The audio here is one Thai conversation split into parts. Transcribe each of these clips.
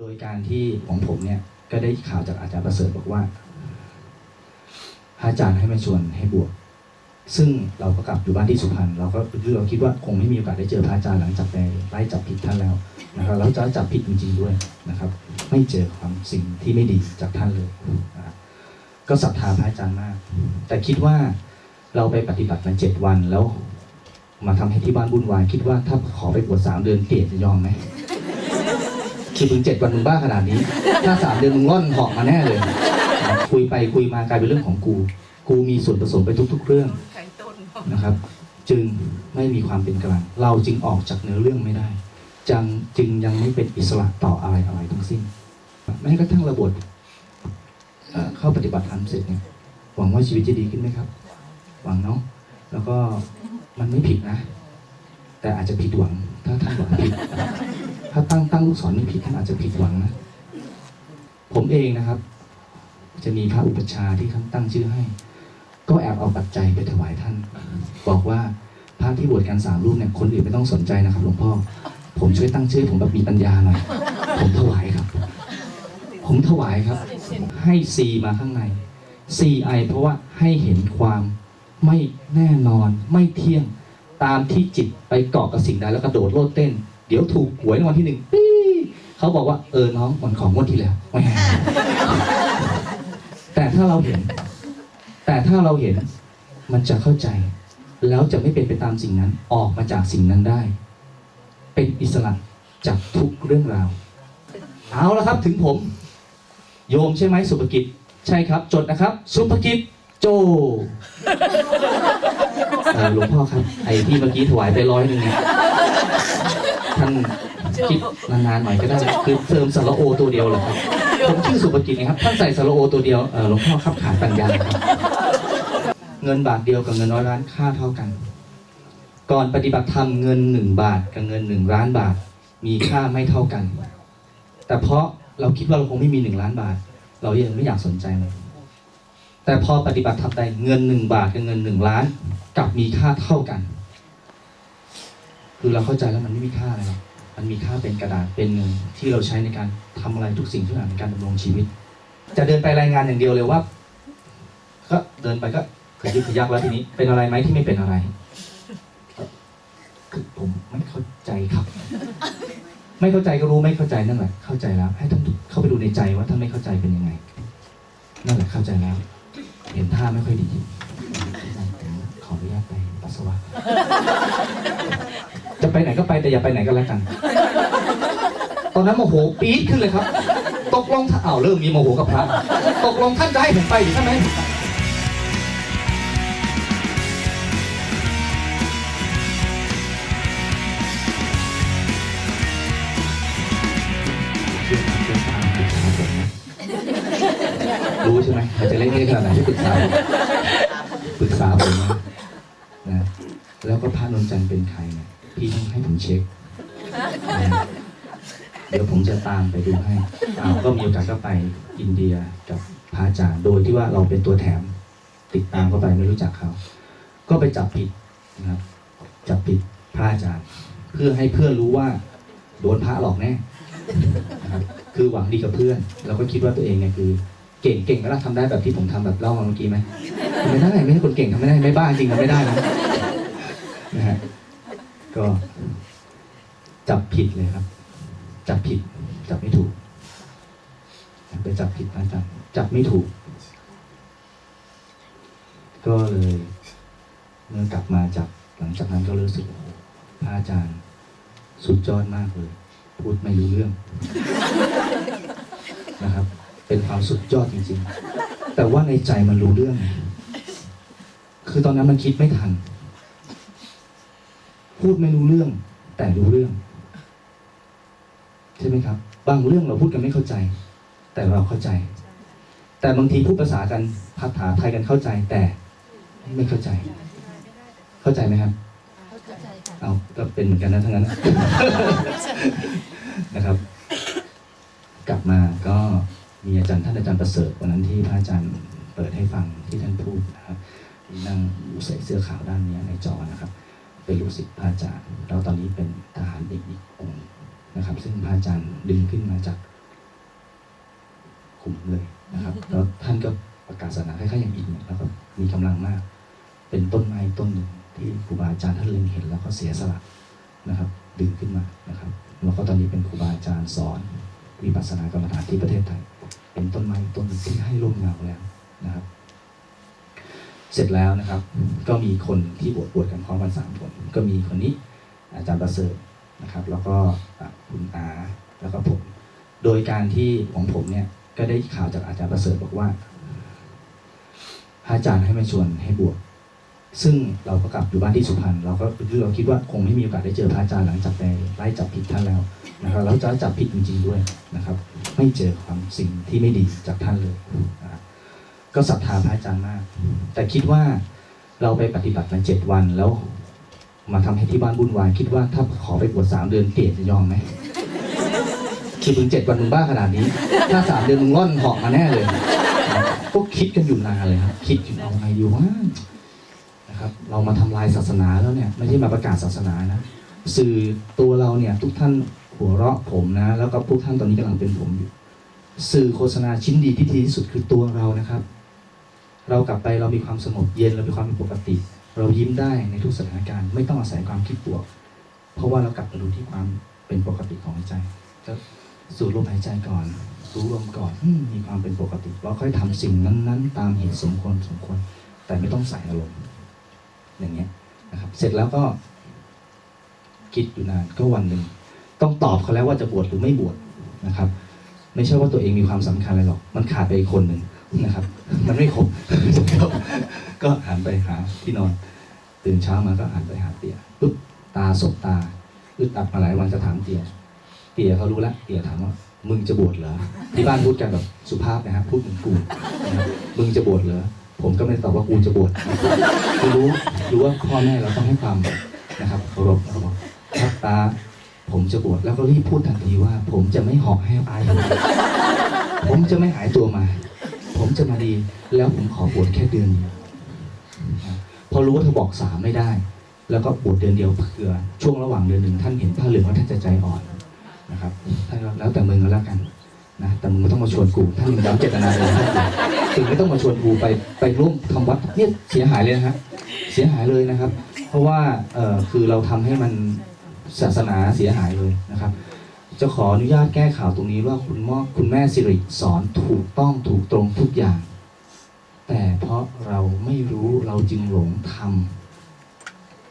โดยการที่ของผมเนี่ยก็ได้ข่าวจากอาจารย์ประเสริฐบอกว่าพระอาจารย์ให้มาชวนให้บวชซึ่งเราก็กลับอยู่บ้านที่สุพรรณเราก็เราคิดว่าคงไม่มีโอกาสได้เจอพระอาจารย์หลังจากไปไล่จับผิดท่านแล้วนะครับแล้วจะจับผิดจริงๆด้วยนะครับ ไม่เจอความสิ่งที่ไม่ดีจากท่านเลยนะครับก็ศรัทธาพระอาจารย์มาก แต่คิดว่าเราไปปฏิบัติมาเจ็ดวันแล้ว มาทำให้ที่บ้านวุ่นวายคิดว่าถ้าขอไปบวชสามเดือนเกลียจะยอมไหม คือมึงเจ็ดวันมึงบ้าขนาดนี้ ถ้าสามเดือนมึงร่อนหอกมาแน่เลย คุยไปคุยมากลายเป็นเรื่องของกู กูมีส่วนผสมไปทุก ๆ เรื่องนะครับ จึงไม่มีความเป็นกลาง เราจึงออกจากเนื้อเรื่องไม่ได้จังจึงยังไม่เป็นอิสระต่ออะไรอะไรทั้งสิ้นแม้กระทั่งระบบเอ่เข้าปฏิบัติธรรมเสร็จเนี่ยหวังว่าชีวิตจะดีขึ้นไหมครับ หวังเนาะแล้วก็มันไม่ผิดนะ แต่อาจจะผิดหวังถ้าท่านหวังผิด ถ้าตั้งตั้งลูกศรไม่ผิดท่านอาจจะผิดหวังนะ ผมเองนะครับ จะมีพระอุปชาที่ท่านตั้งชื่อให้ ก็แอบเอาปัจจัยไปถวายท่าน บอกว่าพระที่บวชกันสามรูปเนี่ยคนอื่นไม่ต้องสนใจนะครับหลวงพ่อ ผมช่วยตั้งชื่อ ผมแบบมีปัญญาหน่อย ผมถวายครับ ผมถวายครับ ให้ซีมาข้างในซีไอเพราะว่าให้เห็นความไม่แน่นอนไม่เที่ยงตามที่จิตไปเกาะกับสิ่งใดแล้วกระโดดโลดเต้น เดี๋ยวถูกหวยรางวัลที่หนึ่งปีเขาบอกว่าเออน้องมันของงวดที่แล้วแหมแต่ถ้าเราเห็น แต่ถ้าเราเห็นมันจะเข้าใจ แล้วจะไม่เป็นไปตามสิ่งนั้นออกมาจากสิ่งนั้นได้ เป็นอิสระจากทุกเรื่องราว เอาละครับถึงผม โยมใช่ไหมสุภกิจ ใช่ครับ จดนะครับ สุภกิจโจหลวงพ่อครับ ไอ้ที่เมื่อกี้ถวายไปร้อยหนึ่งเนี่ย ท่านคิดนานๆหน่อยก็ได้คือเติมสระโอตัวเดียวเหรอครับผมชื่อสุภกิจนะครับท่านใส่สระโอตัวเดียวเออหลวงพ่อครับขาดปัญญาครับเงินบาทเดียวกับเงินร้อยล้านค่าเท่ากัน ก่อนปฏิบัติธรรมเงินหนึ่งบาทกับเงินหนึ่งล้านบาท มีค่าไม่เท่ากัน แต่เพราะเราคิดว่าเราคงไม่มีหนึ่งล้านบาท เรายังไม่อยากสนใจมันแต่พอปฏิบัติทำใดเงินหนึ่งบาทกับเงินหนึ่งล้านกลับมีค่าเท่ากัน คือเราเข้าใจแล้วมันไม่มีค่าอะไรหรอกมันมีค่าเป็นกระดาษเป็นเงินที่เราใช้ในการทำอะไรทุกสิ่งทุกอย่างในการดำรงชีวิต จะเดินไปรายงานอย่างเดียวเลยว่า ก็เดินไปก็ขยึกขยักแล้วทีนี้ เป็นอะไรไหมที่ไม่เป็นอะไรคือผมไม่เข้าใจครับ ไม่เข้าใจก็รู้ไม่เข้าใจนั่นแหละ เข้าใจแล้ว ให้ท่านเข้าไปดูในใจว่าท่านไม่เข้าใจเป็นยังไง นั่นแหละเข้าใจแล้ว เห็นท่าไม่ค่อยดีขออนุญาตไปปัสสาวะ ไปไหนก็ไปแต่อย่าไปไหนก็แล้วกัน ตอนนั้นโมโหปี๊ดขึ้นเลยครับ ตกลงถ้าอ้าวเริ่มมีโมโหกับพระ ตกลงท่านจะให้ผมไปหรือท่านไม่ให้ผมไปเชื่อเชื่อตามปรึกษาผมนะรู้ใช่ไหมอาจจะเล่นได้ขนาดไหนที่ปรึกษาผมปรึกษาผมนะนะ แล้วก็พระนนท์จันทร์เป็นใครเนี่ย พี่ต้องให้ผมเช็ค เดี๋ยวผมจะตามไปดูให้อ้าก็มีโอกาสก็ไปอินเดียกับพระอาจารย์โดยที่ว่าเราเป็นตัวแถม ติดตามเข้าไปไม่รู้จักเขา ก็ไปจับผิดนะครับ จับผิดพระอาจารย์ เพื่อให้เพื่อนรู้ว่า โดนพระหลอกแน่นะครับคือหวังดีกับเพื่อน เราก็คิดว่าตัวเองเนี่ยคือ เก่งเก่งแล้วทำได้แบบที่ผมทำแบบเล่าเมื่อกี้ไหมไม่ได้ไม่ใช่คนเก่งทำไม่ได้ไม่บ้าจริงทำไม่ได้นะนะฮะ ก็จับผิดเลยครับ จับผิด จับไม่ถูกไปจับผิดพระอาจารย์จับไม่ถูก ก็เลยเมื่อกลับมาจากหลังจากนั้นก็รู้สึกโอ้โหพระอาจารย์ สุดยอดมากเลย พูดไม่รู้เรื่อง นะครับ เป็นความสุดยอดจริง ๆ แต่ว่าในใจมันรู้เรื่อง คือตอนนั้นมันคิดไม่ทัน พูดไม่รู้เรื่อง แต่รู้เรื่อง ใช่ไหมครับ บางเรื่องเราพูดกันไม่เข้าใจ แต่เราเข้าใจ แต่บางทีพูดภาษากันภาษาไทยกันเข้าใจ แต่ไม่เข้าใจ เข้าใจไหมครับเอาก็เป็นเหมือนกันนะทั้งนั้นนะนะครับ กลับมาก็มีอาจารย์ท่านอาจารย์ประเสริฐวันนั้นที่พระอาจารย์เปิดให้ฟังที่ท่านพูดนะครับที่นั่งอยู่ใส่เสื้อขาวด้านเนี้ยในจอนะครับ เป็นลูกศิษย์พระอาจารย์ แล้วตอนนี้เป็นทหารเอกอีกองค์นะครับ ซึ่งพระอาจารย์ดึงขึ้นมาจากลุ่มเลยนะครับ แล้วท่านก็ประกาศศาสนาคล้ายๆอย่างอินเนี่ยแล้วก็มีกำลังมาก เป็นต้นไม้ต้นหนึ่งที่ครูบาอาจารย์ท่านเล็งเห็นแล้วก็เสียสละนะครับ ดึงขึ้นมานะครับแล้วก็ตอนนี้เป็นครูบาอาจารย์สอนวิปัสสนากรรมฐานที่ประเทศไทย เป็นต้นไม้ต้นที่ให้ร่มเงาแล้วนะครับ เสร็จแล้วนะครับ ก็มีคนที่บวชบวชกันพร้อมกันสามคน ก็มีคนนี้อาจารย์ประเสริฐนะครับ แล้วก็คุณอาแล้วก็ผม โดยการที่ของผมเนี่ยก็ได้ข่าวจากอาจารย์ประเสริฐบอกว่าพระอาจารย์ให้มาชวนให้บวชซึ่งเราก็กลับอยู่บ้านที่สุพรรณเราก็คือเราคิดว่าคงไม่มีโอกาสได้เจอพระอาจารย์หลังจากไปไล่จับผิดท่านแล้วนะครับแล้วจะจับผิดจริงๆด้วยนะครับ ไม่เจอความสิ่งที่ไม่ดีจากท่านเลยนะครับ ก็ศรัทธาพระอาจารย์มาก แต่คิดว่าเราไปปฏิบัติมาเจ็ดวันแล้ว มาทำให้ที่บ้านวุ่นวายคิดว่าถ้าขอไปบวชสามเดือนเกลียจะยอมไหมคือมึงเจ็ดวันมึงบ้าขนาดนี้ ถ้าสามเดือนมึงร่อนหาะมาแน่เลยก็คิดกันอยู่นานเลยครับ คิดอยู่เอาไงอยู่ว่านะครับ เรามาทำลายศาสนาแล้วเนี่ย ไม่ใช่มาประกาศศาสนานะสื่อตัวเราเนี่ย ทุกท่านหัวเราะผมนะ แล้วก็พวกท่านตอนนี้กำลังเป็นผมอยู่ สื่อโฆษณาชิ้นดีที่ดีที่สุดคือตัวเรานะครับ เรากลับไปเรามีความสงบเย็นเรามีความเป็นปกติ เรายิ้มได้ในทุกสถานการณ์ไม่ต้องอาศัยความคิดบวก เพราะว่าเรากลับมาดูที่ความเป็นปกติของใจก็สูดลมหายใจก่อนรู้ลมก่อนมีความเป็นปกติเราค่อยทำสิ่งนั้น ๆ ตามเหตุสมควรสมควร แต่ไม่ต้องใส่อารมณ์อย่างเงี้ยนะครับ เสร็จแล้วก็ คิดอยู่นานก็วันหนึ่งต้องตอบเขาแล้วว่าจะบวชหรือไม่บวชนะครับ ไม่ใช่ว่าตัวเองมีความสำคัญอะไรหรอก มันขาดไปอีกคนหนึ่ง นะครับ มันไม่ครบ ก็หันไปหาที่นอน ตื่นเช้ามาก็หันไปหาเตี่ยปุ๊บตาสบตาอึดอัดมาหลายวันจะถามเตี่ยเตี่ยเขารู้แล้วเตี่ยถามว่ามึงจะบวชเหรอที่บ้านพูดกันแบบสุภาพนะครับพูดเหมือนกูมึงจะบวชเหรอผมก็ไม่ตอบว่ากูจะบวชคือรู้รู้ว่าพ่อแม่เราต้องให้ความนะครับเคารพเราบอกครับตาผมจะบวชแล้วก็รีบพูดทันทีว่า ผมจะไม่หอกให้อายผมจะไม่หายตัวมา ผมจะมาดี แล้วผมขอบวชแค่เดือนเดียวพอรู้ว่าเธอบอกสามไม่ได้ แล้วก็บวชเดือนเดียวเผื่อ ช่วงระหว่างเดือนหนึ่งท่านเห็นผ้าเหลืองว่าท่านจะใจอ่อนนะครับท่านแล้วแต่มึงก็แล้วกันนะแต่มึงไม่ต้องมาชวนกูท่านย้ำเจตนาเลยท่านถึงไม่ต้องมาชวนกูไปไปร่วมทำวัดเนี่ยเสียหายเลยนะฮะเสียหายเลยนะครับ เพราะว่าเออคือเราทำให้มันศาสนาเสียหายเลยนะครับ จะขออนุญาตแก้ข่าวตรงนี้ว่าคุณม่อคุณแม่สิริสอนถูกต้องถูกตรงทุกอย่าง แต่เพราะเราไม่รู้เราจึงหลงท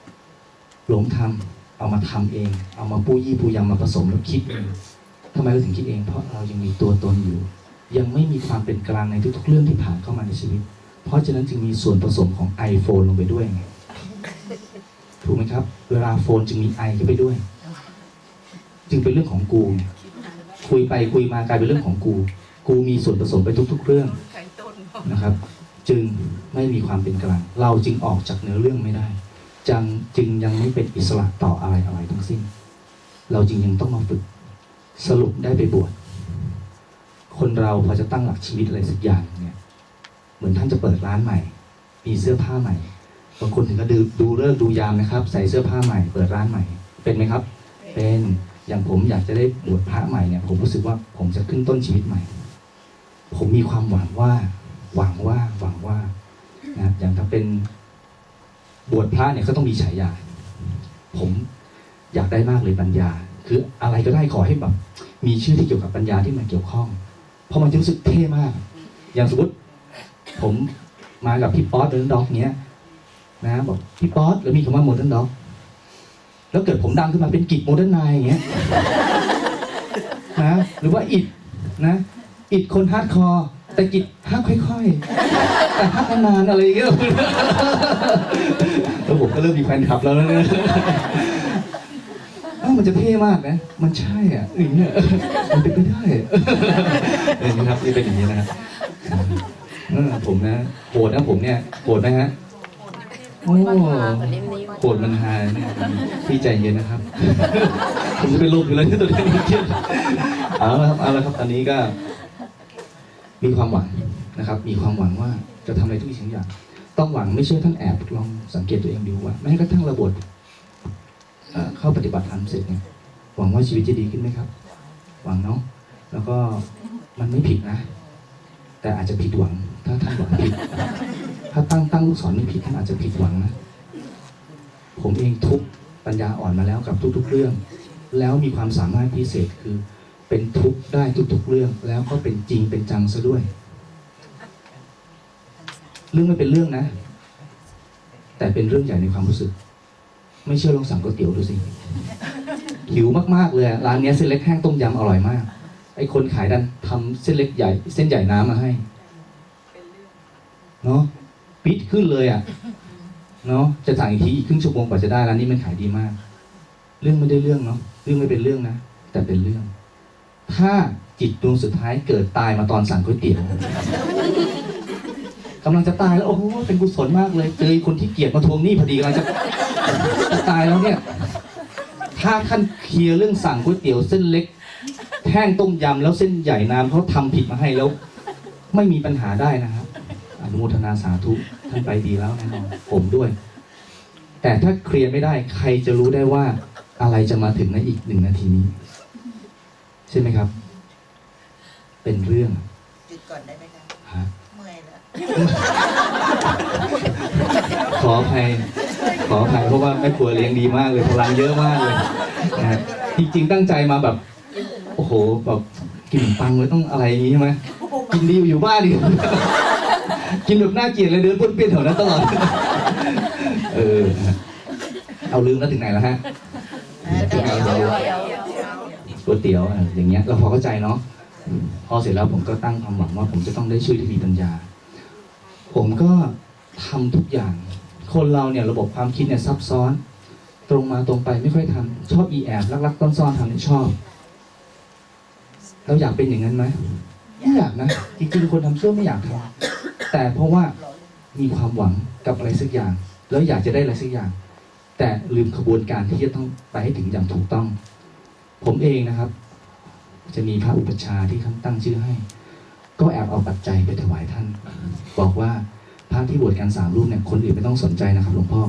ำหลงทำเอามาทำเอง เอามาปู้ยี่ปูยำมาผสมแล้วคิดเองทำไมเราถึงคิดเอง เพราะเรายังมีตัวตนอยู่ ยังไม่มีความเป็นกลางในทุกๆ เรื่องที่ผ่านเข้ามาในชีวิต เพราะฉะนั้นจึงมีส่วนผสมของ iPhone ลงไปด้วยไงถูกไหมครับ เวลาโฟนจึงมีไอเข้าไปด้วย จึงเป็นเรื่องของกู คุยไปคุยมากลายเป็นเรื่องของกู กูมีส่วนผสมไปทุก ๆ เรื่องนะครับ จึงไม่มีความเป็นกลาง เราจึงออกจากเนื้อเรื่องไม่ได้จังจึงยังไม่เป็นอิสระต่ออะไรอะไรทั้งสิ้น เราจึงยังต้องมาฝึก สรุปได้ไปบวชคนเราพอจะตั้งหลักชีวิตอะไรสักอย่างเนี่ยเหมือนท่านจะเปิดร้านใหม่ มีเสื้อผ้าใหม่บางคนถึงก็ดูดูเลิกดูยามนะครับ ใส่เสื้อผ้าใหม่ เปิดร้านใหม่ เป็นไหมครับ เป็น อย่างผมอยากจะได้บวชพระใหม่เนี่ยผมรู้สึกว่าผมจะขึ้นต้นชีวิตใหม่ ผมมีความหวังว่า หวังว่าหวังว่านะอย่างถ้าเป็นบวชพระเนี่ยก็ต้องมีฉายา ผมอยากได้มากเลยปัญญา คืออะไรก็ได้ขอให้แบบมีชื่อที่เกี่ยวกับปัญญาที่มันเกี่ยวข้อง เพราะมันจะรู้สึกเท่มาก อย่างสมมติผมมากับพี่ป๊อตเดินด็อกเนี้ยนะบอกพี่ป๊อตแล้วมีคำว่าโมเดิร์นด็อก แล้วเกิดผมดังขึ้นมาเป็นกิจโมเดิร์นไนอย่างเงี้ยนะหรือว่าอิดนะอิดคนฮาร์ดคอร์แต่กิจฮักค่อยๆ แต่ฮักนานอะไรอย่างเงี้ยแล้วผมก็เริ่มมีแฟนคลับแล้วนะเนี่ยเอ้ามันจะเท่มากนะ มันใช่อะอย่างเงี้ยมันเป็นไปได้เออนะครับนี่เป็นอย่างนี้นะครับผมนะโหดนะผมเนี่ยโหดนะฮะ โอ้โกรธมันหายเนี่ยพี่ใจเย็นนะครับ ผมจะเป็นลมอยู่แล้วที่ตัวเองเครียดเอาละครับเอาละครับตอนนี้ก็ มีความหวังนะครับ มีความหวังว่าจะทำอะไรทุกสิ่งทุกอย่าง ต้องหวังไม่เชื่อท่านแอบลองสังเกตตัวเองดูว่าแม้กระทั่งระบบเอ่อเข้าปฏิบัติธรรมเสร็จเนี่ยหวังว่าชีวิตจะดีขึ้นไหมครับ หวังเนาะแล้วก็มันไม่ผิดนะ แต่อาจจะผิดหวังถ้าท่านหวังผิด ถ้าตั้งตั้งลูกศรไม่ผิดท่านอาจจะผิดหวังนะผมเองทุกปัญญาอ่อนมาแล้วกับทุก ๆ เรื่อง แล้วมีความสามารถพิเศษคือ เป็นทุกได้ทุก ๆ เรื่อง แล้วก็เป็นจริงเป็นจังซะด้วย เรื่องไม่เป็นเรื่องนะ แต่เป็นเรื่องใหญ่ในความรู้สึก ไม่เชื่อลองสั่งก๋วยเตี๋ยวดูสิหิวมากๆเลยร้านนี้เส้นเล็กแห้งต้มยำอร่อยมาก ไอ้คนขายดันทำเส้นเล็กใหญ่ เส้นใหญ่น้ำมาให้ เนาะ ปิดขึ้นเลยอะเนาะจะสั่งอีกทีอีกครึ่งชั่วโมงกว่าจะได้ร้านนี้มันขายดีมาก เรื่องไม่ได้เรื่องเนาะเรื่องไม่เป็นเรื่องนะแต่เป็นเรื่อง ถ้าจิตดวงสุดท้ายเกิดตายมาตอนสั่งก๋วยเตี๋ยวกำลังจะตายแล้วโอ้โหเป็นกุศลมากเลยเจอคนที่เกลียดมาทวงหนี้พอดีกำลังจะจะตายแล้วเนี่ย ถ้าท่านเคลียร์เรื่องสั่งก๋วยเตี๋ยวเส้นเล็กแห้งต้มยำแล้วเส้นใหญ่น้ำเขาทำผิดมาให้แล้ว ไม่มีปัญหาได้นะครับ อนุโมทนาสาธุท่านไปดีแล้วแน่นอนผมด้วย แต่ถ้าเคลียร์ไม่ได้ใครจะรู้ได้ว่าอะไรจะมาถึงในอีกหนึ่งนาทีนี้ ใช่ไหมครับ เป็นเรื่องหยุดก่อนได้ไหมคะฮะเมื่อยแล้วขออภัยขออภัยเพราะว่าแม่ครัวเลี้ยงดีมากเลยพลังเยอะมากเลยนะฮะจริงๆตั้งใจมาแบบ โอ้โหแบบกินขนมปังเลยต้องอะไรอย่างนี้ใช่ไหมกินดีอยู่บ้านดี กว่ากินแบบน่าเกลียดเลยเดินป้วนเปี้ยนแถวนั้นตลอด เออฮะเอาลืมแล้วถึงไหนแล้วฮะเดี๋ยวเดี๋ยวเดี๋ยวก๋วยเตี๋ยวอะอย่างเงี้ย เราพอเข้าใจเนาะ พอเสร็จแล้วผมก็ตั้งความหวังว่า ผมจะต้องได้ชื่อที่มีปัญญา ผมก็ทำทุกอย่าง คนเราเนี่ยระบบความคิดเนี่ยซับซ้อน ตรงมาตรงไปไม่ค่อยทำชอบอีแอบลักลักๆต้นซ่อนๆทำเนี่ยชอบ เราอยากเป็นอย่างนั้นไหมไม่อยากนะ จริงๆ คนทำชั่วไม่อยากทำ แต่เพราะว่ามีความหวังกับอะไรสักอย่าง แล้วอยากจะได้อะไรสักอย่าง แต่ลืมขบวนการที่จะต้องไปให้ถึงอย่างถูกต้อง ผมเองนะครับ จะมีพระอุปชฌาย์ที่ท่านตั้งชื่อให้ ก็แอบเอาปัจจัยไปถวายท่าน บอกว่าพระที่บวชกันสามรูปเนี่ยคนอื่นไม่ต้องสนใจนะครับหลวงพ่อ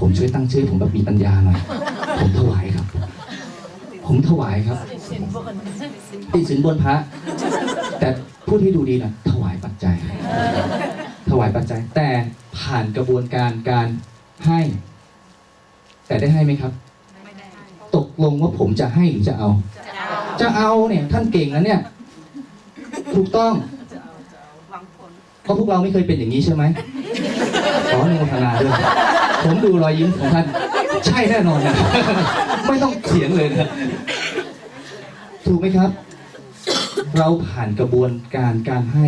ผมช่วยตั้งชื่อให้ผมแบบมีปัญญาหน่อยผมถวายครับ ผมถวายครับติดสินบนพระ แต่พูดให้ดูดีนะถวายปัจจัย ถวายปัจจัย แต่ผ่านกระบวนการการให้ แต่ได้ให้ไหมครับ ตกลงว่าผมจะให้หรือจะเอา จะเอาเนี่ยท่านเก่งนะเนี่ย ถูกต้องเพราะพวกเราไม่เคยเป็นอย่างนี้ใช่ไหมขออนุโมทนาด้วยผมดูรอยยิ้มของท่าน ใช่แน่นอนนะไม่ต้องเถียงเลยนะถูกไหมครับ เราผ่านกระบวนการการให้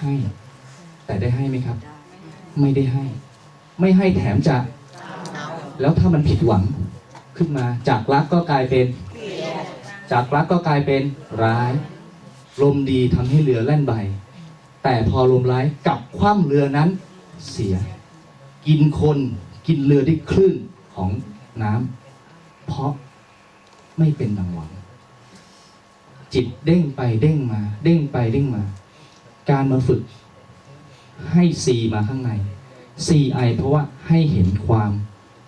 ให้ แต่ได้ให้ไหมครับ ไม่ได้ให้ ไม่ให้แถมจะ แล้วถ้ามันผิดหวังขึ้นมา จากรักก็กลายเป็น จากรักก็กลายเป็นร้าย ลมดีทำให้เรือแล่นใบ แต่พอลมร้ายกลับคว่ำเรือนั้นเสีย กินคนกินเรือด้วยคลื่นของน้ำเพราะไม่เป็นดังหวังจิตเด้งไปเด้งมา เด้งไปเด้งมา การมาฝึกให้ซีมาข้างในซีไอเพราะว่าให้เห็นความ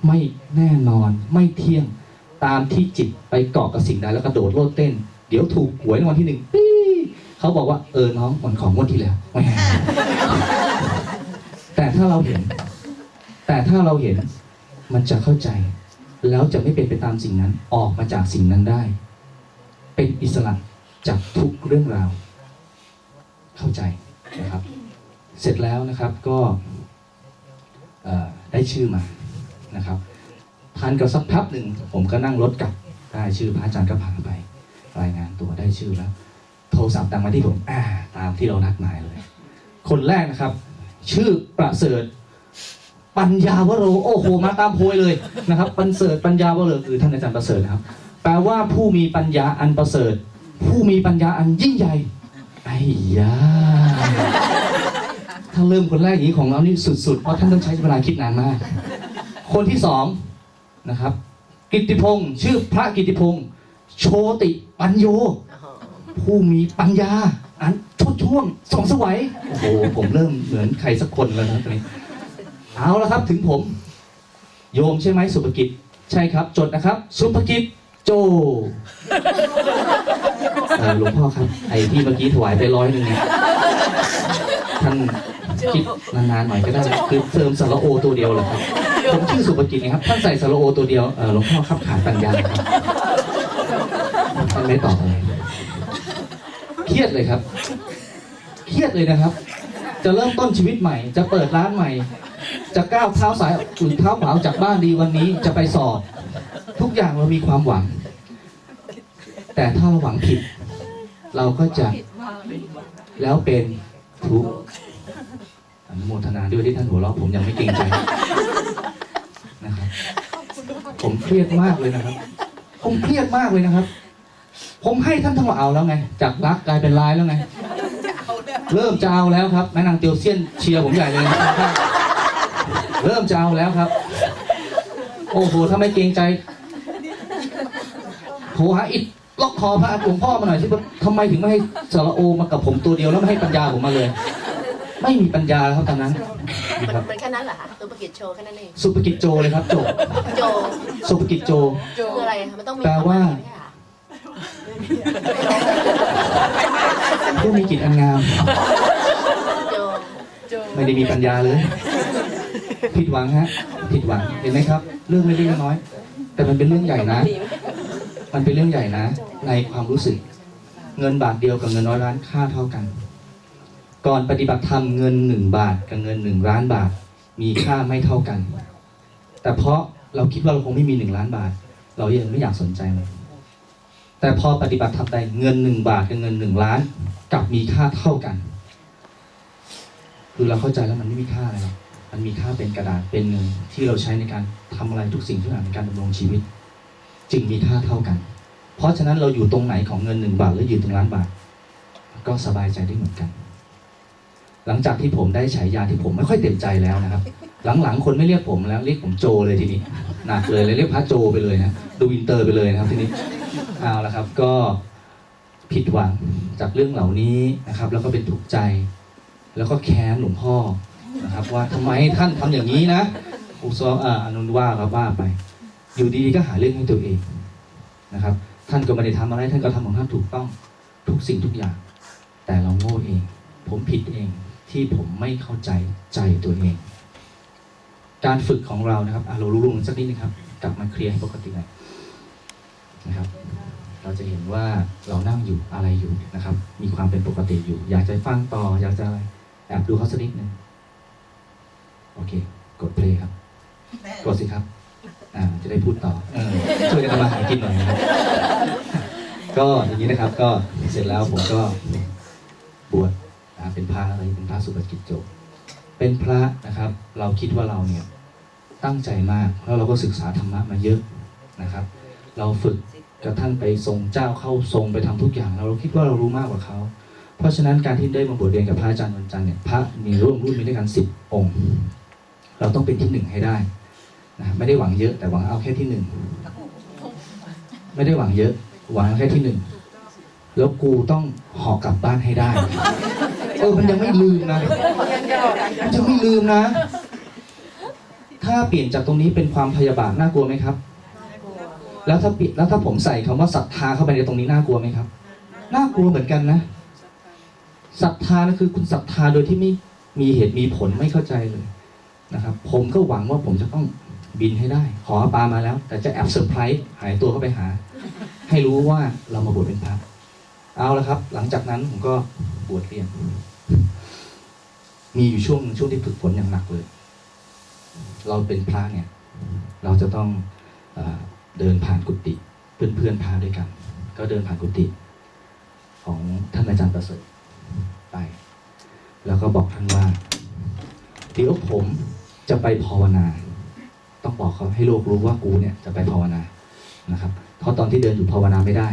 ไม่แน่นอนไม่เที่ยงตามที่จิตไปเกาะกับสิ่งใดแล้วกระโดดโลดเต้น เดี๋ยวถูกหวยรางวัลที่หนึ่งปีเขาบอกว่าเออน้องมันของงวดที่แล้วไม่แต่ถ้าเราเห็น แต่ถ้าเราเห็นมันจะเข้าใจ แล้วจะไม่เป็นไปตามสิ่งนั้นออกมาจากสิ่งนั้นได้ เป็นอิสระจากทุกเรื่องราว เข้าใจนะครับ เสร็จแล้วนะครับก็ได้ชื่อมานะครับทานกับสักพักหนึ่งผมก็นั่งรถกลับได้ชื่อพระอาจารย์ก็พาไป รายงานตัวได้ชื่อแล้ว โทรศัพท์ดังมาที่ผมาตามที่เรานัดหมายเลย คนแรกนะครับ ชื่อประเสริฐปัญญาวโรโอ้โหมาตามโพยเลยนะครับปัญเสริฐปัญญาวโรคือท่านอาจารย์ประเสริฐนะครับ แปลว่าผู้มีปัญญาอันประเสริฐ ผู้มีปัญญาอันยิ่งใหญ่ ไอ้ยาถ้าเริ่มคนแรกอย่างนี้ของเรานี่สุดๆ เพราะท่านต้องใช้เวลาคิดนานมาก คนที่สองนะครับ กิติพงศ์ชื่อพระกิติพงศ์โชติปัญโย ผู้มีปัญญาอันชุดช่วงสองสวัยโอ้โหผมเริ่มเหมือนใครสักคนแล้วนะตอนนี้ เอาละครับถึงผม โยมใช่ไหมสุภกิจ ใช่ครับ จดนะครับ สุภกิจโจ เอ่อหลวงพ่อครับ ไอ้ที่เมื่อกี้ถวายไปร้อยหนึ่งเนี่ยท่านคิดนานๆหน่อยก็ได้คือเติมสระโอตัวเดียวเหรอครับผมชื่อสุภกิจนะครับท่านใส่สระโอตัวเดียวเออหลวงพ่อครับขาดปัญญาครับท่านไม่ตอบอะไรเครียดเลยครับเครียดเลยนะครับ จะเริ่มต้นชีวิตใหม่ จะเปิดร้านใหม่ จะก้าวเท้าสายหรือเท้าขวาจากบ้านดีวันนี้จะไปสอบ ทุกอย่างเรามีความหวัง แต่ถ้าเราหวังผิด เราก็จะแล้วเป็นทุกข์อนุโมทนาด้วยที่ท่านหัวเราะผมยังไม่เกรงใจนะครับผมเครียดมากเลยนะครับ ผมเครียดมากเลยนะครับ ผมให้ท่านทั้งหมดเอาแล้วไง จากรักกลายเป็นร้ายแล้วไง เริ่มจะเอาแล้วครับแม่นางเตียวเซียนเชียร์ผมใหญ่เลยนะครับเริ่มจะเอาแล้วครับ โอ้โหถ้าไม่เกรงใจโหหาอิด ล็อกคอพระหลวงพ่อมาหน่อยสิว่าทำไมถึงไม่ให้สระโอมากับผมตัวเดียวแล้วไม่ให้ปัญญาผมมาเลย ไม่มีปัญญาครับตอนนั้นนะครับมันแค่นั้นเหรอคะตัวประกิจโชว์แค่นั้นเองสุภกิจโจเลยครับจบโจสุภกิจโจคืออะไรคะมันต้องมีแปลว่าคำนี้ไหมคะผู้มีกิจอันงามโจไม่ได้มีปัญญาเลย ผิดหวังฮะ ผิดหวัง เห็นไหมครับ เรื่องไม่เล็กน้อย แต่มันเป็นเรื่องใหญ่นะ มันเป็นเรื่องใหญ่นะ ในความรู้สึก เงินบาทเดียวกับเงินร้อยล้านค่าเท่ากัน ก่อนปฏิบัติธรรมเงินหนึ่งบาทกับเงินหนึ่งล้านบาท มีค่าไม่เท่ากัน แต่เพราะเราคิดว่าเราคงไม่มีหนึ่งล้านบาท เรายังไม่อยากสนใจมันแต่พอปฏิบัติธรรมใดเงินหนึ่งบาทกับเงินหนึ่งล้านกลับมีค่าเท่ากัน คือเราเข้าใจแล้วมันไม่มีค่าอะไรหรอกมันมีค่าเป็นกระดาษเป็นเงินที่เราใช้ในการทำอะไรทุกสิ่งทุกอย่างในการดำรงชีวิต จึงมีค่าเท่ากัน เพราะฉะนั้นเราอยู่ตรงไหนของเงินหนึ่งบาทหรืออยู่ตรงล้านบาท ก็สบายใจได้เหมือนกัน หลังจากที่ผมได้ฉายาที่ผมไม่ค่อยเต็มใจแล้วนะครับ หลังๆ คนไม่เรียกผมแล้วเรียกผมโจเลยทีนี้หนักเลยเลยเรียกพระโจไปเลยนะดูอินเตอร์ไปเลยนะครับทีนี้เอาละครับก็ผิดหวังจากเรื่องเหล่านี้นะครับ แล้วก็เป็นถูกใจ แล้วก็แค้นหลวงพ่อนะครับ ว่าทำไมท่านทำอย่างนี้นะอุซออ่าอนุนว่าครับว่าไป อยู่ดีๆก็หาเรื่องให้ตัวเองนะครับ ท่านก็ไม่ได้ทำอะไร ท่านก็ทำของท่านถูกต้องทุกสิ่งทุกอย่าง แต่เราโง่เอง ผมผิดเองที่ผมไม่เข้าใจใจตัวเอง การฝึกของเรานะครับอะเรารู้ลงสักนิดนึงครับ กลับมาเคลียร์ให้ปกติหน่อยนะครับ เราจะเห็นว่าเรานั่งอยู่อะไรอยู่นะครับ มีความเป็นปกติอยู่ อยากจะฟังต่อ อยากจะอะไรแอบดูเขาสักนิดนึงโอเค กดเพลย์ครับ กดสิครับอ่าจะ ได้พูดต่อเออช่วยกันทำมาหากินหน่อยนะครับก็อย่างนี้นะครับก็เสร็จแล้วผมก็บวชอ่าเป็นพระอะไรเป็นพระสุภกิจโจเป็นพระนะครับ เราคิดว่าเราเนี่ยตั้งใจมากแล้วเราก็ศึกษาธรรมะมาเยอะนะครับ เราฝึกกระทั่งไปทรงเจ้าเข้าทรงไปทำทุกอย่างเราคิดว่าเรารู้มากกว่าเขาเพราะฉะนั้นการที่ได้มาบวชเรียนกับพระอาจารย์วันจันทร์เนี่ยพระมีร่วมรุ่นมีด้วยกันสิบองค์ เราต้องเป็นที่หนึ่งให้ได้ นะไม่ได้หวังเยอะแต่หวังเอาแค่ที่หนึ่งไม่ได้หวังเยอะ หวังเอาแค่ที่หนึ่งแล้วกูต้องหอกกลับบ้านให้ได้ เออมันยังไม่ลืมนะมันยังไม่ลืมนะ ถ้าเปลี่ยนจากตรงนี้เป็นความพยาบาทน่ากลัวไหมครับแล้วถ้าปิดแล้วถ้าผมใส่คำว่าศรัทธาเข้าไปในตรงนี้น่ากลัวไหมครับ น่ากลัวเหมือนกันนะศรัทธานั่นคือคุณศรัทธาโดยที่ไม่มีเหตุมีผลไม่เข้าใจเลยนะครับ ผมก็หวังว่าผมจะต้อง บินให้ได้ ขอปลามาแล้ว แต่จะแอบเซอร์ไพรส์หายตัวเข้าไปหา ให้รู้ว่าเรามาบวชเป็นพระเอาละครับ หลังจากนั้นผมก็บวชเรียน มีอยู่ช่วงช่วงที่ฝึกฝนอย่างหนักเลย เราเป็นพระเนี่ย เราจะต้องเอเดินผ่านกุฏิเพื่อนๆพระด้วยกัน ก็เดินผ่านกุฏิของท่านอาจารย์ประเสริฐไป แล้วก็บอกท่านว่าเดี๋ยวผมจะไปภาวนา ต้องบอกเขาให้โลกรู้ว่ากูเนี่ยจะไปภาวนานะครับเพราะตอนที่เดินอยู่ภาวนาไม่ได้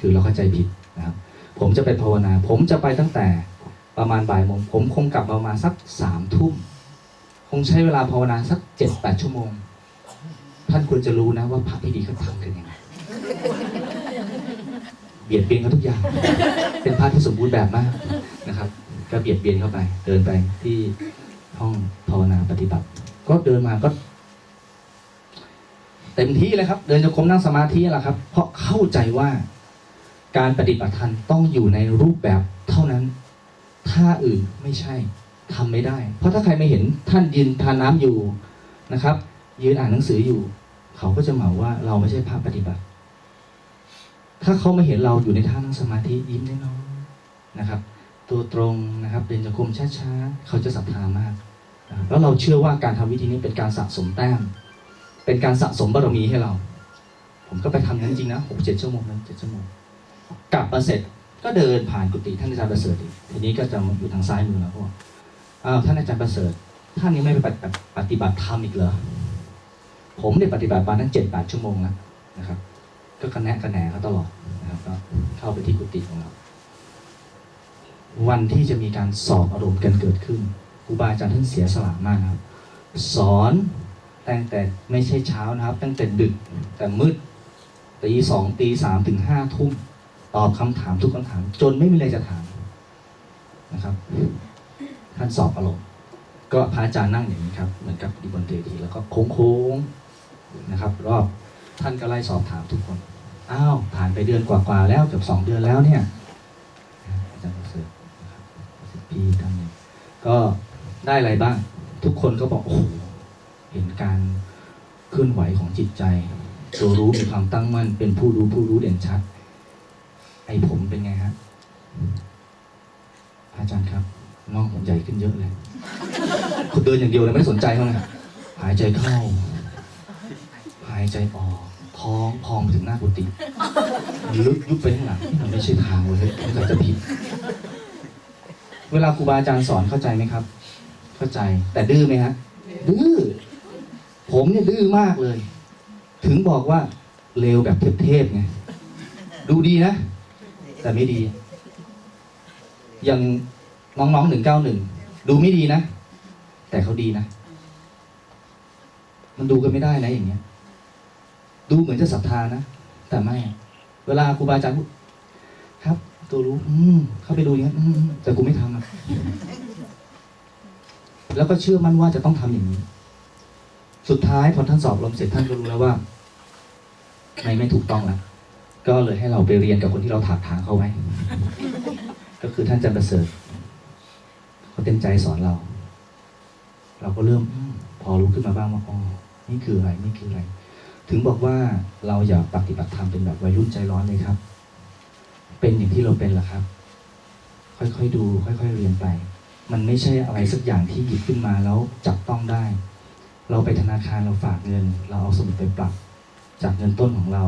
คือเราเข้าใจผิดนะครับ ผมจะไปภาวนา ผมจะไปตั้งแต่ประมาณบ่ายโมงผมคงกลับประมาณสักสามทุ่มคงใช้เวลาภาวนาสักเจ็ดแปดชั่วโมง ท่านควรจะรู้นะว่าพระที่ดีเขาทำกันยังไงเบียดเบียนเขาทุกอย่าง เป็นพระที่สมบูรณ์แบบมากนะครับ ก็เบียดเบียนเข้าไป เดินไปที่ห้องภาวนาปฏิบัติ ก็เดินมาก็ เต็มที่เลยครับ เดินจงกรมนั่งสมาธิแหละครับ เพราะเข้าใจว่าการปฏิบัติธรรมต้องอยู่ในรูปแบบเท่านั้นถ้าอื่นไม่ใช่ทำไม่ได้ เพราะถ้าใครไม่เห็นท่านยืนทานน้ำอยู่นะครับ ยืนอ่านหนังสืออยู่ เขาก็จะเหมาว่าเราไม่ใช่พระปฏิบัติ ถ้าเขาไม่เห็นเราอยู่ในท่านั่งสมาธิยิ้มน้อยๆนะครับ ตัวตรงนะครับเดินจงกรมช้าๆเขาจะศรัทธามาก แล้วเราเชื่อว่าการทำวิธีนี้เป็นการสะสมแต้ม เป็นการสะสมบารมีให้เรา ผมก็ไปทำนั้นจริงนะหกเจ็ดชั่วโมงนั้นเจ็ดชั่วโมง กลับมาเสร็จก็เดินผ่านกุฏิท่านอาจารย์ประเสริฐอีกทีนี้ก็จะอยู่ทางซ้ายมือแล้วก็อกอ้าวท่านอาจารย์ประเสริฐ ท่านยังไม่ไปปฏิบัติปฏิบัติธรรมอีกเหรอผมได้ปฏิบัติมาตั้งเจ็ดแปดชั่วโมงแล้วนะครับ ก็กระแนะกระแหนเขาตลอดนะครับก็เข้าไปที่กุฏิของเราวันที่จะมีการสอบอารมณ์กันเกิดขึ้นครูบาอาจารย์ท่านเสียสละมากครับ สอน ตั้งแต่ไม่ใช่เช้านะครับ ตั้งแต่ดึกแต่มืดตีสองตีสามถึงห้าทุ่มตอบคำถามทุกคำถาม จนไม่มีอะไรจะถามนะครับ ท่านสอบอารมณ์ก็พระอาจารย์นั่งอย่างนี้ครับเหมือนกับดีบนเวทีแล้วก็โค้งๆนะครับ รอบท่านก็ไล่สอบถามทุกคนอ้าวผ่านไปเดือนกว่าๆแล้วเกือบสองเดือนแล้วเนี่ยอาจารย์ประเสริฐนะครับประสิทธิ์พี่ท่านหนึ่งก็ได้อะไรบ้าง ทุกคนก็บอกโอ้โห เห็นการเคลื่อนไหวของจิตใจ ตัวรู้มีความตั้งมั่น เป็นผู้รู้ผู้รู้เด่นชัด ไอ้ผมเป็นไงฮะอาจารย์ครับน้องผมใหญ่ขึ้นเยอะเลยคุณเดินอย่างเดียวเลยไม่สนใจเขาเลยหายใจเข้า หายใจออกท้องพองไปถึงหน้ากุฏิลึกยุบไปข้างหลังมันไม่ใช่ทางเลยมันจะผิด เวลาครูบาอาจารย์สอนเข้าใจไหมครับ เข้าใจแต่ดื้อไหมฮะดื้อ ผมเนี่ยดื้อมากเลย ถึงบอกว่าเลวแบบเทพๆไงดูดีนะ แต่ไม่ดีอย่างน้องๆหนึ่งเก้าหนึ่งดูไม่ดีนะ แต่เขาดีนะ มันดูกันไม่ได้นะอย่างเงี้ย ดูเหมือนจะศรัทธานะ แต่ไม่ เวลาครูบาอาจารย์พูดครับ ตัวรู้ อืมเข้าไปดูอย่างนี้ยแต่กูไม่ทำอะแล้วก็เชื่อมั่นว่าจะต้องทำอย่างนี้ สุดท้ายพอท่านสอบลมเสร็จท่านก็รู้แล้วว่าไม่ไม่ถูกต้องแล้วก็เลยให้เราไปเรียนกับคนที่เราถากทางเขาไว้ ก็คือท่านจันทร์ประเสริฐเขาเต็มใจสอนเรา เราก็เริ่มพอรู้ขึ้นมาบ้างว่าอ๋อนี่คืออะไรนี่คืออะไร ถึงบอกว่าเราอย่าปฏิบัติธรรมเป็นแบบวัยรุ่นใจร้อนเลยครับ เป็นอย่างที่เราเป็นแหละครับ ค่อยๆดู ค่อย ๆ เรียนไป มันไม่ใช่อะไรสักอย่างที่หยิบขึ้นมาแล้วจับต้องได้ เราไปธนาคารเราฝากเงิน เราเอาสมุดไปปรับ จากเงินต้นของเรา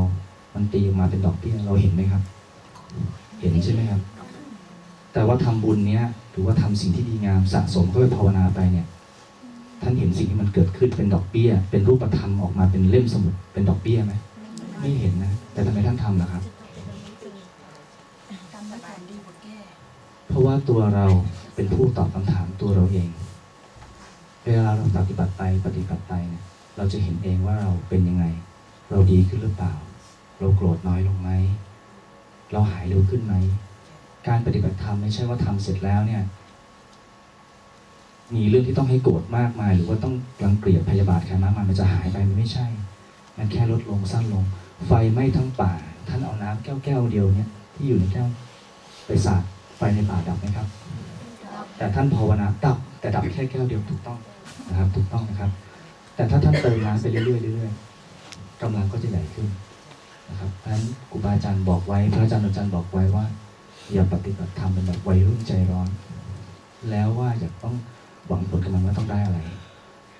มันตีออกมาเป็นดอกเบี้ยเราเห็นไหมครับ เห็นใช่ไหมครับ แต่ว่าทำบุญเนี้ยหรือว่าทำสิ่งที่ดีงามสะสมเข้าไปภาวนาไปเนี่ย ท่านเห็นสิ่งที่มันเกิดขึ้นเป็นดอกเบี้ย เป็นรูปธรรมออกมาเป็นเล่มสมุดเป็นดอกเบี้ยไหมไม่เห็นนะ แต่ทำไมท่านทำล่ะครับ เพราะว่าตัวเราเป็นผู้ตอบคำถามตัวเราเอง เวลาเราปฏิบัติไปปฏิบัติไปเนี่ยเราจะเห็นเองว่าเราเป็นยังไง เราดีขึ้นหรือเปล่า เราโกรธน้อยลงไหมเราหายเร็วขึ้นไหมการปฏิบัติธรรมไม่ใช่ว่าทำเสร็จแล้วเนี่ย มีเรื่องที่ต้องให้โกรธมากมาย หรือว่าต้องรังเกียจพยาบาทใครมากมายมันจะหายไปมันไม่ใช่ มันแค่ลดลงสั้นลง ไฟไหม้ทั้งป่า ท่านเอาน้ำแก้วแก้วเดียวเนี่ย ที่อยู่ในแก้วไปสาดไฟในป่าดับไหมครับ แต่ท่านภาวนาดับ แต่ดับแค่แก้วเดียวถูกต้องนะครับถูกต้องนะครับ แต่ถ้าท่านเติมน้ำไปเรื่อยๆเรื่อยๆกำลังก็จะใหญ่ขึ้นนะครับเพราะฉะนั้นครูบาอาจารย์บอกไว้ พระอาจารย์อาจารย์บอกไว้ว่า อย่าปฏิบัติธรรมเป็นแบบวัยรุ่นใจร้อน แล้วว่าอยากต้องหวังผลกับมันว่าต้องได้อะไร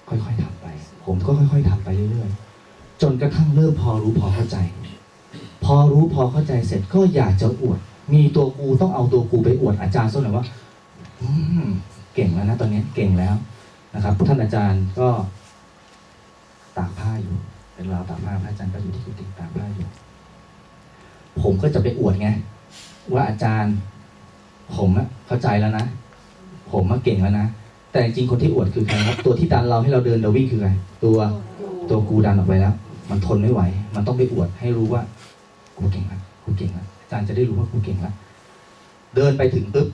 ค่อยๆทำไป ผมก็ค่อย ๆทำไปเรื่อยๆ จนกระทั่งเริ่มพอรู้พอเข้าใจ พอรู้พอเข้าใจเสร็จก็อยากจะอวด มีตัวกูต้องเอาตัวกูไปอวดอาจารย์สักหน่อยว่า ก่งแล้วนะตอนนี้เก่งแล้วนะครับท่านอาจารย์ก็ตากผ้าอยู่ เป็นราวตากผ้าพระอาจารย์ก็อยู่ที่กุฏิตากผ้าอยู่ ผมก็จะไปอวดไงว่าอาจารย์ ผมอะเข้าใจแล้วนะ ผมมาเก่งแล้วนะแต่จริงคนที่อวดคือใครครับ ตัวที่ดันเราให้เราเดินเราวิ่งคือใครตัวตัวกูดันออกไปแล้ว มันทนไม่ไหว มันต้องไปอวดให้รู้ว่ากูเก่งแล้วกูเก่งแล้วอาจารย์จะได้รู้ว่ากูเก่งแล้วเดินไปถึงปุ๊บ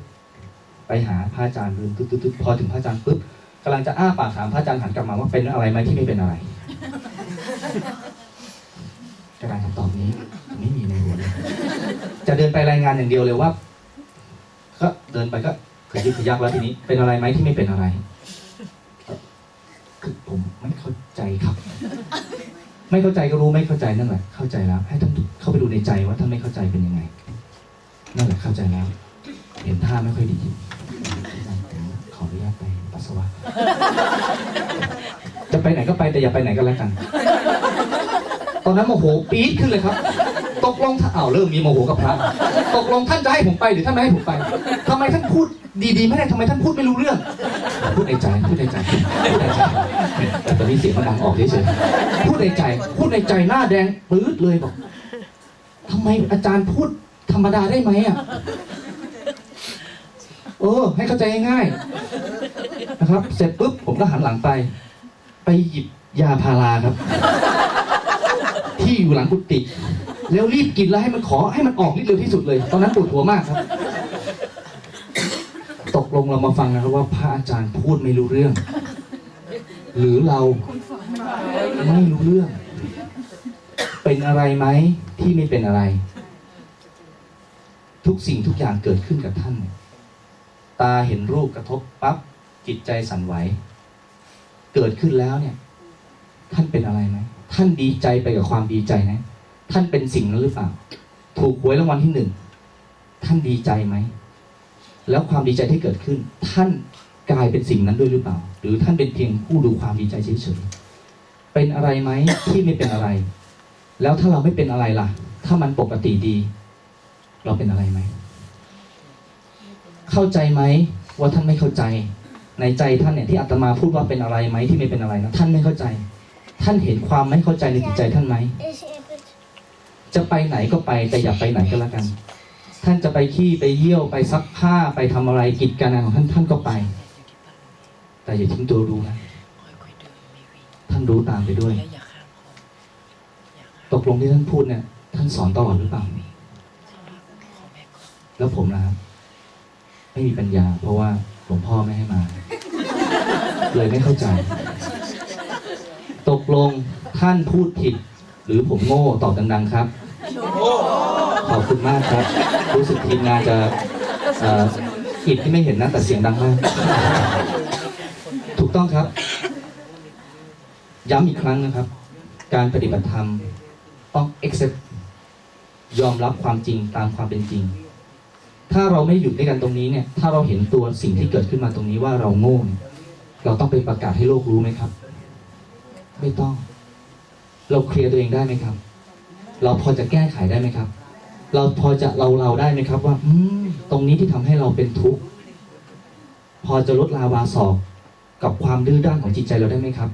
ไปหาพระอาจารย์เดินตึ๊ดตึ๊ดพอถึงพระอาจารย์ปุ๊บกำลังจะอ้าปากถามพระอาจารย์หันกลับมาว่าเป็นอะไรไหมที่ไม่เป็นอะไรกระดานคำตอบนี้ ไม่มีในหัวเลยจะเดินไปรายงานอย่างเดียวเลยว่าก็เดินไปก็ขยึกขยักแล้วทีนี้ เป็นอะไรไหมที่ไม่เป็นอะไรคือผมไม่เข้าใจครับ ไม่เข้าใจก็รู้ไม่เข้าใจนั่นแหละ เข้าใจแล้ว ให้ท่านเข้าไปดูในใจว่าท่านไม่เข้าใจเป็นยังไง นั่นแหละเข้าใจแล้ว เห็นท่าไม่ค่อยดี สวะ จะไปไหนก็ไปแต่อย่าไปไหนก็แล้วกัน ตอนนั้นโมโหปี๊ดขึ้นเลยครับ ตกลงถ้าอ้าวเริ่มมีโมโหกับพระ ตกลงท่านจะให้ผมไปหรือท่านไม่ให้ผมไปทำไมท่านพูดดีๆไม่ได้ทำไมท่านพูดไม่รู้เรื่อง พูดในใจพูดในใจพูดในใจแต่ตอนนี้เสียงมันดังออกเฉยๆพูดในใจ พูดในใจหน้าแดงปื๊ดเลยบอกทำไมอาจารย์พูดธรรมดาได้ไหมอะเออ ให้เข้าใจง่าย นะครับ เสร็จปุ๊บผมก็หันหลังไป ไปหยิบยาพาราครับ ที่อยู่หลังกุฏิแล้วรีบกินแล้วให้มันขอให้มันออกนิดเร็วที่สุดเลย ตอนนั้นปวดหัวมากครับ ตกลงเรามาฟังนะครับว่าพระอาจารย์พูดไม่รู้เรื่อง หรือเราไม่รู้เรื่อง เป็นอะไรไหมที่ไม่เป็นอะไร ทุกสิ่งทุกอย่างเกิดขึ้นกับท่าน ตาเห็นรูปกระทบปั๊บ จิตใจสั่นไหว เกิดขึ้นแล้วเนี่ย ท่านเป็นอะไรไหมท่านดีใจไปกับความดีใจนะ ท่านเป็นสิ่งนั้นหรือเปล่า ถูกหวยรางวัลที่หนึ่ง ท่านดีใจไหม แล้วความดีใจที่เกิดขึ้น ท่านกลายเป็นสิ่งนั้นด้วยหรือเปล่า หรือท่านเป็นเพียงผู้ดูความดีใจเฉยๆ เป็นอะไรไหมที่ไม่เป็นอะไร แล้วถ้าเราไม่เป็นอะไรล่ะ ถ้ามันปกติดี เราเป็นอะไรไหม เข้าใจไหมว่าท่านไม่เข้าใจ ในใจท่านเนี่ยที่อาตมาพูดว่าเป็นอะไรไหมที่ไม่เป็นอะไรนะท่านไม่เข้าใจ ท่านเห็นความไม่เข้าใจในจิตใจท่านไหมจะไปไหนก็ไปแต่อย่าไปไหนก็แล้วกัน ท่านจะไปขี้ไปเยี่ยวไปซักผ้าไปทำอะไรกิจการงานของท่านท่านก็ไป แต่อย่าทิ้งตัวรู้นะท่านรู้ตามไปด้วย ตกลงที่ท่านพูดเนี่ย ท่านสอนตลอดหรือเปล่าแล้วผมนะครับไม่มีปัญญา เพราะว่า หลวงพ่อไม่ให้มา เลยไม่เข้าใจ ตกลงท่านพูดผิด หรือผมโง่ตอบดังๆครับ ขอบคุณมากครับ รู้สึกทีมงานจะอ่ออิดที่ไม่เห็นนะแต่เสียงดังมาก ถูกต้องครับ ย้ำอีกครั้งนะครับ การปฏิบัติธรรมต้อง accept ยอมรับความจริงตามความเป็นจริง ถ้าเราไม่หยุดด้วยกันตรงนี้เนี่ย ถ้าเราเห็นตัวสิ่งที่เกิดขึ้นมาตรงนี้ว่าเราโง่เราต้องไปประกาศให้โลกรู้ไหมครับ ไม่ต้อง เราเคลียร์ตัวเองได้ไหมครับ เราพอจะแก้ไขได้ไหมครับ เราพอจะเราเราได้ไหมครับ ว่า อืมตรงนี้ที่ทำให้เราเป็นทุกข์พอจะลดลาวาศอกกับความดื้อด้านของจิตใจเราได้ไหมครับ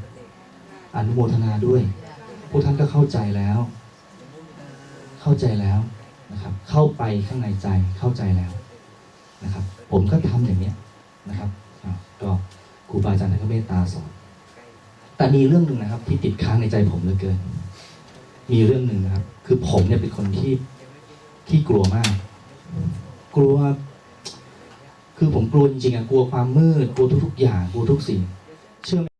อนุโมทนาด้วย ผู้ท่านก็เข้าใจแล้ว เข้าใจแล้ว นะครับ เข้าไปข้างในใจเข้าใจแล้วนะครับ ผมก็ทำอย่างเนี้ยนะครับก็ครูบาอาจารย์ท่านก็เมตตาสอนแต่มีเรื่องหนึ่งนะครับ ที่ติดค้างในใจผมเหลือเกิน มีเรื่องหนึ่งนะครับ คือผมเนี่ยเป็นคนที่ที่กลัวมาก กลัว คือผมกลัวจริงๆอะกลัวความมืด กลัวทุกๆอย่าง กลัวทุกสิ่ง เชื่อไหม